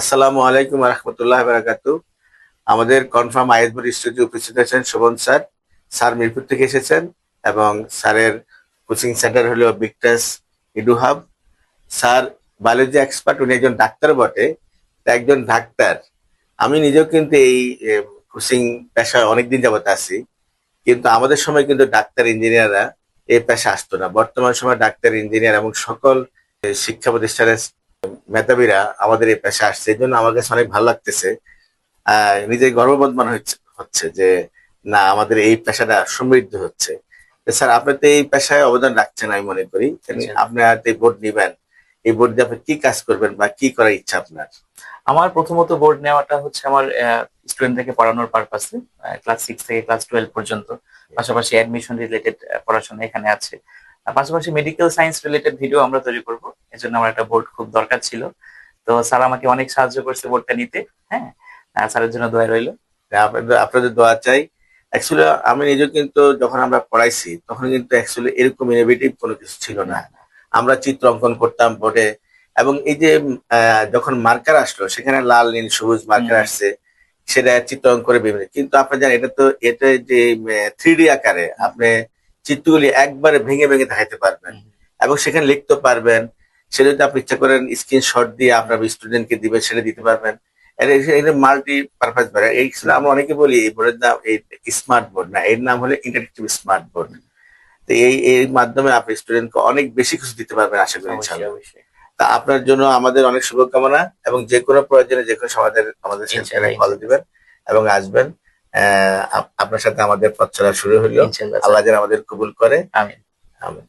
আসসালামু আলাইকুম রহমতুল্লাহ বারাকাতু। আমাদের কনফার্ম আইএসবি স্টুডিও উপস্থিত আছেন শোভন স্যার স্যার মিরপুর থেকে এসেছেন এবং স্যারের কোচিং সেন্টার হলো বিকটাস edu hub. Sir biology expert, উনি একজন ডাক্তার বটে একজন ডাক্তার। আমি নিজেও কিন্তু এই কোচিং পেশায় অনেকদিন যাবত আছি, কিন্তু আমাদের সময় কিন্তু ডাক্তার ইঞ্জিনিয়াররা এই পেশা আসতো না। বর্তমান সময় ডাক্তার ইঞ্জিনিয়ার এবং সকল শিক্ষা প্রতিষ্ঠানের মেধাবীরা আমাদের এই পেশা আসছে এই জন্য আমার কাছে অনেক ভালো লাগতেছে। আহ নিজের গর্ববোধ মনে হচ্ছে যে না আমাদের এই পেশাটা সমৃদ্ধ হচ্ছে। স্যার আপনি তো এই পেশায় অবদান রাখছেন আমি মনে করি। আচ্ছা। আপনি এই বোর্ড নিবেন এই বোর্ড দিয়ে আপনি কি কাজ করবেন বা কি করার ইচ্ছা আপনার? আমার প্রথমত বোর্ড নেওয়াটা হচ্ছে আমার স্টুডেন্টদেরকে পড়ানোর পারপাসে ক্লাস সিক্স থেকে ক্লাস টুয়েলভ পর্যন্ত। পাশাপাশি অ্যাডমিশন রিলেটেড পড়াশোনা এখানে আছে। পাশাপাশি মেডিকেল সায়েন্স রিলেটেড ভিডিও আমরা তৈরি করব। এজন্য আমার একটা বোর্ড খুব দরকার ছিল। তো স্যার আমাকে অনেক সাহায্য করছে বোর্ডটা নিতে হ্যাঁ? স্যারের জন্য দোয়া রইল। আপনাদের আপনাদের দোয়া চাই। অ্যাকচুয়ালি আমি নিজে কিন্তু যখন আমরা পড়াইছি তখন কিন্তু অ্যাকচুয়ালি এরকম ইনোভেটিভ কোনো কিছু ছিল না। আমরা চিত্র অঙ্কন করতাম বোর্ডে এবং এই যে যখন মার্কার আসলো সেখানে লাল নীল সবুজ মার্কার আসছে সেটা চিত্র অঙ্কন করে বিভিন্ন। কিন্তু আপনি জানেন এটা তো এটা যে থ্রি আকারে আপনি চিত্রগুলি একবারে ভেঙে ভেঙে দেখাতে পারবেন। এবং সেখানে লিখতে পারবেন। সেটা যদি আপনি ইচ্ছা করেন স্ক্রিনশট দিয়ে আপনার স্টুডেন্টকে দিবেন সেটা দিতে পারবেন। এটা মাল্টি পারপাস বোর্ড এই আমরা অনেকে বলি এই বোর্ডের নাম এই স্মার্ট বোর্ড না এর নাম হলো ইন্টারেক্টিভ স্মার্ট বোর্ড। তো এই এর মাধ্যমে আপনি স্টুডেন্টকে অনেক বেশি কিছু দিতে পারবেন আশা করি তা আপনার জন্য আমাদের অনেক শুভকামনা এবং যে কোনো প্রয়োজনে যে কোনো সমাজের আমাদের কল দিবেন এবং আসবেন। আহ, আপনার সাথে আমাদের পথ চলা শুরু হলো। আল্লাহ যেন আমাদের কবুল করে। আমিন। আমিন।